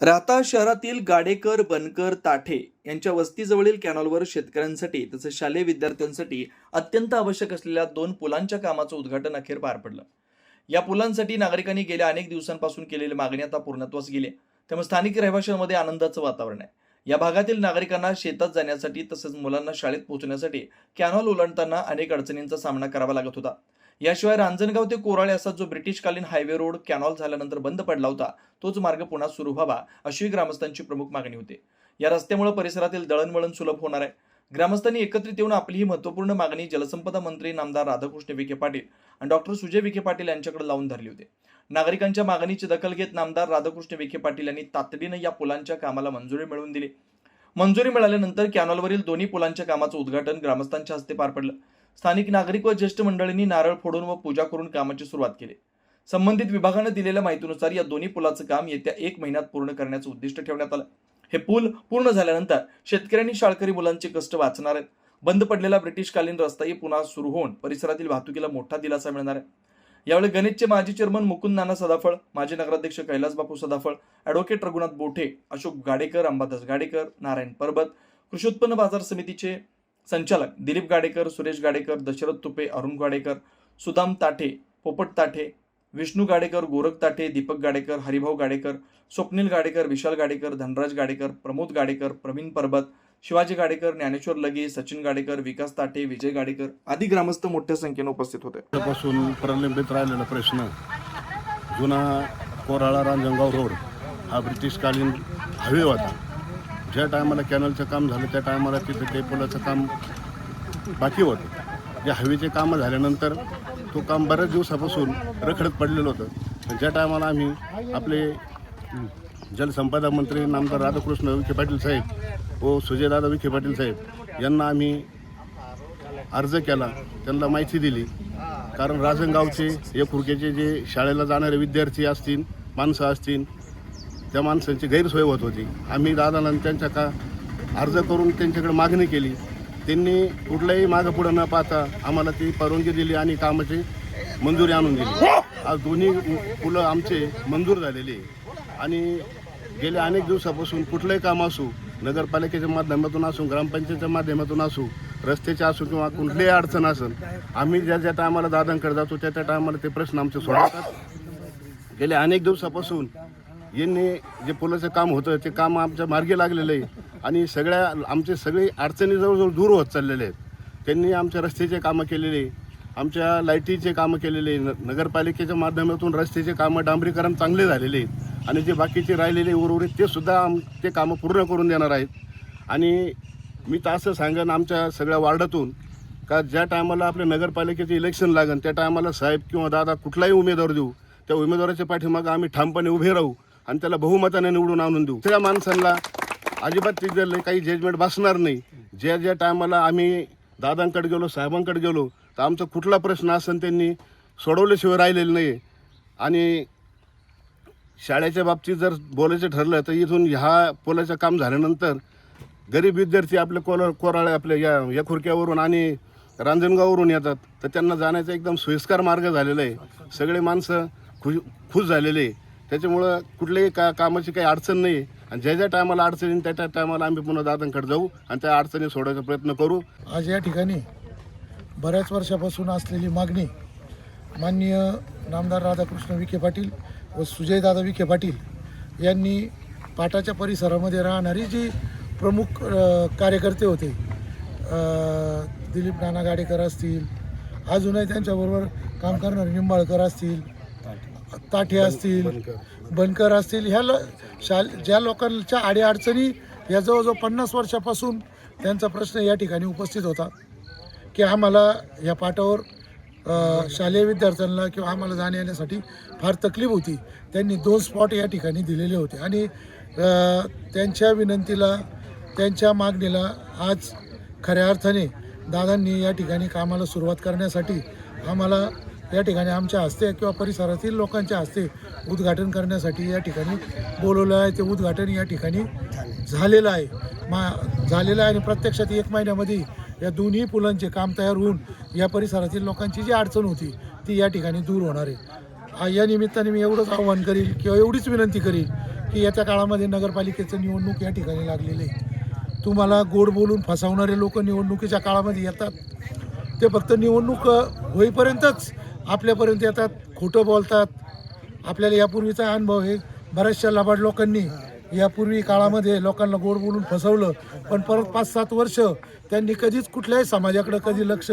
राहता शहरातील गाडेकर बनकर ताठे यांच्या वस्तीजवळील कॅनॉलवर शेतकऱ्यांसाठी तसेच शालेय विद्यार्थ्यांसाठी अत्यंत आवश्यक असलेल्या दोन पुलांच्या कामाचं उद्घाटन अखेर पार पडलं. या पुलांसाठी नागरिकांनी गेल्या अनेक दिवसांपासून केलेली मागणी आता पूर्णत्वास गेली त्यामुळे स्थानिक रहिवाशांमध्ये आनंदाचं वातावरण आहे. या भागातील नागरिकांना शेतात जाण्यासाठी तसेच मुलांना शाळेत पोहोचण्यासाठी कॅनॉल ओलांडताना अनेक अडचणींचा सामना करावा लागत होता. याशिवाय रांजणगाव ते कोराळे असा जो ब्रिटिशकालीन हायवे रोड कॅनॉल झाल्यानंतर बंद पडला होता तोच मार्ग पुन्हा सुरू व्हावा अशी ग्रामस्थांची प्रमुख मागणी होती. या रस्त्यामुळे परिसरातील दळणवळण सुलभ होणार आहे. ग्रामस्थांनी एकत्रित येऊन आपली ही महत्त्वपूर्ण मागणी जलसंपदा मंत्री नामदार राधाकृष्ण विखे पाटील आणि डॉक्टर सुजय विखे पाटील यांच्याकडे लावून धरली होती. नागरिकांच्या मागणीची दखल घेत नामदार राधाकृष्ण विखे पाटील यांनी तातडीनं या पुलांच्या कामाला मंजुरी मिळवून दिली. मंजुरी मिळाल्यानंतर कॅनॉलवरील दोन्ही पुलांच्या कामाचं उद्घाटन ग्रामस्थांच्या हस्ते पार पडलं. स्थानिक नागरिक व ज्येष्ठ मंडळींनी नारळ फोडून व पूजा करून कामाची सुरुवात केली. संबंधित विभागानं दिलेल्या माहितीनुसार या दोन्ही पुलाचं काम येत्या एक महिन्यात पूर्ण करण्याचं उद्दिष्ट ठेवण्यात आलं. हे पूल पूर्ण झाल्यानंतर शेतकऱ्यांनी शाळकरी मुलांचे कष्ट वाचणार आहेत. बंद पडलेला ब्रिटिशकालीन रस्ताही पुन्हा सुरू होऊन परिसरातील वाहतुकीला मोठा दिलासा मिळणार आहे. यावेळी गणेशचे माजी चेअरमन मुकुंद नाना सदाफळ माजी नगराध्यक्ष कैलास बापू सदाफळ ॲडव्होकेट रघुनाथ बोठे अशोक गाडेकर अंबादास गाडेकर नारायण परबत कृषी उत्पन्न बाजार समितीचे संचालक दिलीप गाडेकर सुरेश गाडेकर दशरथ तुपे अरुण गाडेकर सुदाम ताठे पोपट ताठे विष्णू गाडेकर गोरख ताठे दीपक गाडेकर हरिभाऊ गाडेकर स्वप्नील गाडेकर विशाल गाडेकर धनराज गाडेकर प्रमोद गाडेकर प्रवीण परबत शिवाजी गाडेकर ज्ञानेश्वर लगे सचिन गाडेकर विकास ताठे विजय गाडेकर आदी ग्रामस्थ मोठ्या संख्येने उपस्थित होते. पासून प्रलंबित राहिलेला प्रश्न जुना कोराळा रांजणगाव रोड हा ब्रिटिशकालीन हवे होता ज्या टायमाला कॅनलचं काम झालं त्या टायमाला तिथे ते काम बाकी होतं. जे हायवेचे कामं झाल्यानंतर तो काम बऱ्याच दिवसापासून रखडत पडलेलं होतं. ज्या टायमाला आम्ही आपले जलसंपदा मंत्री नामदार राधाकृष्ण विखे पाटील साहेब व सुजयदादा विखे पाटील साहेब यांना आम्ही अर्ज केला. त्यांना माहिती दिली. कारण राजनगावचे एकुरकेचे जे शाळेला जाणारे विद्यार्थी असतील माणसं असतील त्या माणसांची गैरसोय होत होती. आम्ही दादाला त्यांच्या का अर्ज करून त्यांच्याकडे मागणी केली. त्यांनी कुठल्याही मागं पुढं न पाहता आम्हाला ती परवानगी दिली आणि कामाची मंजुरी आणून दिली. आज दोन्ही पुलं आमचे मंजूर झालेले आणि गेल्या अनेक दिवसापासून कुठलंही काम असू नगरपालिकेच्या माध्यमातून असू ग्रामपंचायतच्या माध्यमातून असू रस्त्याचे असू किंवा कुठलीही अडचण असेल आम्ही ज्या ज्या टायमाला दादांकडे जातो त्या त्या टायमाला ते प्रश्न आमचे सोडवतात. गेल्या अनेक दिवसापासून यांनी जे पुलाचं काम होतं ते काम आमच्या मार्गी लागलेलं आहे. आणि सगळ्या आमचे सगळे अडचणी जवळजवळ दूर होत चाललेले आहेत. त्यांनी आमच्या रस्त्याचे कामं केलेले आमच्या लाईटीचे कामं केलेले न नगरपालिकेच्या माध्यमातून रस्त्याचे कामं डांबरीकरण चांगले झालेले आहेत. आणि जे बाकीचे राहिलेले उर्वरित ते सुद्धा आम ते कामं पूर्ण करून देणार आहेत. आणि मी तर असं सांगेन आमच्या सगळ्या वार्डातून का ज्या टायमाला आपल्या नगरपालिकेचे इलेक्शन लागेल त्या टायमाला साहेब किंवा दादा कुठलाही उमेदवार देऊ त्या उमेदवाराच्या पाठीमागं आम्ही ठामपणे उभे राहू. आणि त्याला बहुमताने निवडून आणून देऊ. त्या माणसांना अजिबात तिथलं काही जजमेंट बसणार नाही. ज्या ज्या टायमाला आम्ही दादांकडे गेलो साहेबांकडे गेलो तर आमचा कुठला प्रश्न असेल त्यांनी सोडवल्याशिवाय राहिलेलं नाही आणि शाळेच्या बाबतीत जर बोलायचं ठरलं तर इथून ह्या पोलाचं काम झाल्यानंतर गरीब विद्यार्थी आपल्या कोला कोराळे आपल्या या या खुर्क्यावरून आणि रांजणगाववरून येतात. तर त्यांना जाण्याचा एकदम सोयीस्कर मार्ग झालेला आहे. सगळे माणसं खुश खुश झालेले आहे. त्याच्यामुळं कुठल्याही का कामाची काही अडचण नाही. आहे आणि ज्या ज्या टायमाला अडचण येईल त्या त्या टायमाला आम्ही पुन्हा दादांकडे जाऊ आणि त्या अडचणी सोडायचा प्रयत्न करू. आज या ठिकाणी बऱ्याच वर्षापासून असलेली मागणी माननीय नामदार राधाकृष्ण विखे पाटील व सुजयदादा विखे पाटील यांनी पाटाच्या परिसरामध्ये राहणारी जी प्रमुख कार्यकर्ते होते दिलीप नाना गाडेकर असतील अजूनही त्यांच्याबरोबर काम करणारे निंबाळकर असतील ताठे असतील बनकर. असतील ह्या लो शाल ज्या लोकांच्या अडीअडचणी या जवळजवळ पन्नास वर्षापासून त्यांचा प्रश्न या ठिकाणी उपस्थित होता की आम्हाला या पाटावर अ, शालेय विद्यार्थ्यांना किंवा आम्हाला जाण्या येण्यासाठी फार तकलीफ होती. त्यांनी दोन स्पॉट या ठिकाणी दिलेले होते. आणि त्यांच्या विनंतीला त्यांच्या मागणीला आज खऱ्या अर्थाने दादांनी या ठिकाणी कामाला सुरुवात करण्यासाठी आम्हाला या ठिकाणी आमच्या हस्ते किंवा परिसरातील लोकांच्या हस्ते उद्घाटन करण्यासाठी या ठिकाणी बोलवलं आहे. ते उद्घाटन या ठिकाणी झालेलं आहे. मा झालेलं आहे आणि प्रत्यक्षात एक महिन्यामध्ये या दोन्ही पुलांचे काम तयार होऊन या परिसरातील लोकांची जी अडचण होती ती या ठिकाणी दूर होणार आहे. या निमित्ताने मी एवढंच आव्हान करील किंवा एवढीच विनंती करील की येत्या काळामध्ये नगरपालिकेचं निवडणूक या ठिकाणी लागलेली आहे. तुम्हाला गोड बोलून फसवणारे लोक निवडणुकीच्या काळामध्ये येतात. ते फक्त निवडणूक होईपर्यंतच आपल्यापर्यंत येतात खोटं बोलतात. आपल्याला यापूर्वीचा अनुभव हे बऱ्याचशा लबाड लोकांनी यापूर्वी काळामध्ये लोकांना गोड बोलून फसवलं. पण परत पाच सात वर्ष त्यांनी कधीच कुठल्याही समाजाकडे कधी लक्ष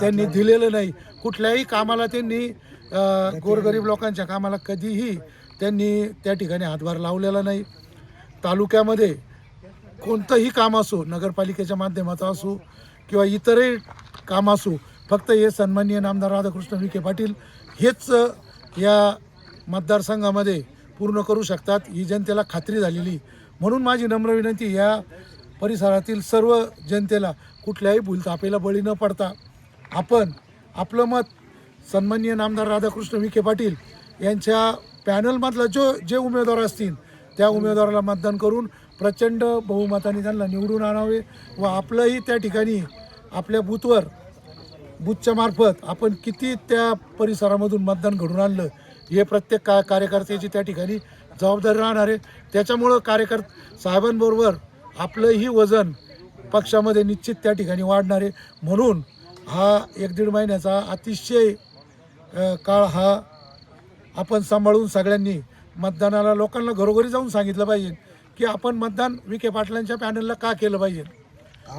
त्यांनी दिलेलं नाही. कुठल्याही कामाला त्यांनी गोरगरीब लोकांच्या कामाला कधीही त्यांनी त्या ठिकाणी हातभार लावलेला नाही. तालुक्यामध्ये कोणतंही काम असो नगरपालिकेच्या माध्यमाचं असो किंवा इतरही काम असो फक्त हे सन्माननीय नामदार राधाकृष्ण विखे पाटील हेच या मतदारसंघामध्ये पूर्ण करू शकतात. ही जनतेला खात्री झालेली. म्हणून माझी नम्र विनंती या परिसरातील सर्व जनतेला कुठल्याही भूलतापेला बळी न पडता आपण आपलं मत सन्माननीय नामदार राधाकृष्ण विखे पाटील यांच्या पॅनलमधला जो जे उमेदवार असतील त्या उमेदवाराला मतदान करून प्रचंड बहुमताने त्यांना निवडून आणावे व आपलंही त्या ठिकाणी आपल्या बूथवर बूथच्या मार्फत आपण किती त्या परिसरामधून मतदान घडून आणलं हे प्रत्येक का कार्यकर्त्याची त्या ठिकाणी जबाबदारी राहणार आहे. त्याच्यामुळं कार्यकर साहेबांबरोबर आपलंही वजन पक्षामध्ये निश्चित त्या ठिकाणी वाढणार आहे. म्हणून हा एक दीड महिन्याचा अतिशय काळ हा आपण सांभाळून सगळ्यांनी मतदानाला लोकांना घरोघरी जाऊन सांगितलं पाहिजे की आपण मतदान विखे पाटलांच्या पॅनलला का केलं पाहिजे?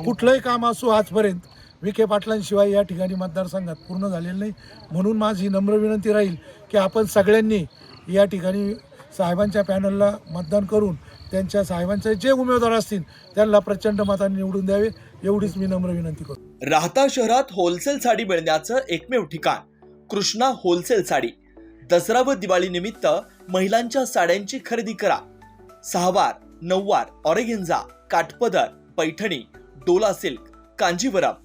कुठलंही काम असो आजपर्यंत विखे पाटलांशिवाय या ठिकाणी मतदारसंघात पूर्ण झालेलं नाही. म्हणून माझी नम्र विनंती राहील की आपण सगळ्यांनी या ठिकाणी साहेबांच्या पॅनलला मतदान करून त्यांच्या साहेबांचे जे उमेदवार असतील त्यांना प्रचंड मताने निवडून द्यावे एवढीच मी नम्र विनंती करतो. राहता शहरात होलसेल साडी मिळण्याचं एकमेव ठिकाण कृष्णा होलसेल साडी. दसरा व दिवाळी निमित्त महिलांच्या साड्यांची खरेदी करा. सहावार नऊवार ऑरेगेंजा काठपदर पैठणी डोला silk Kanjeevaram.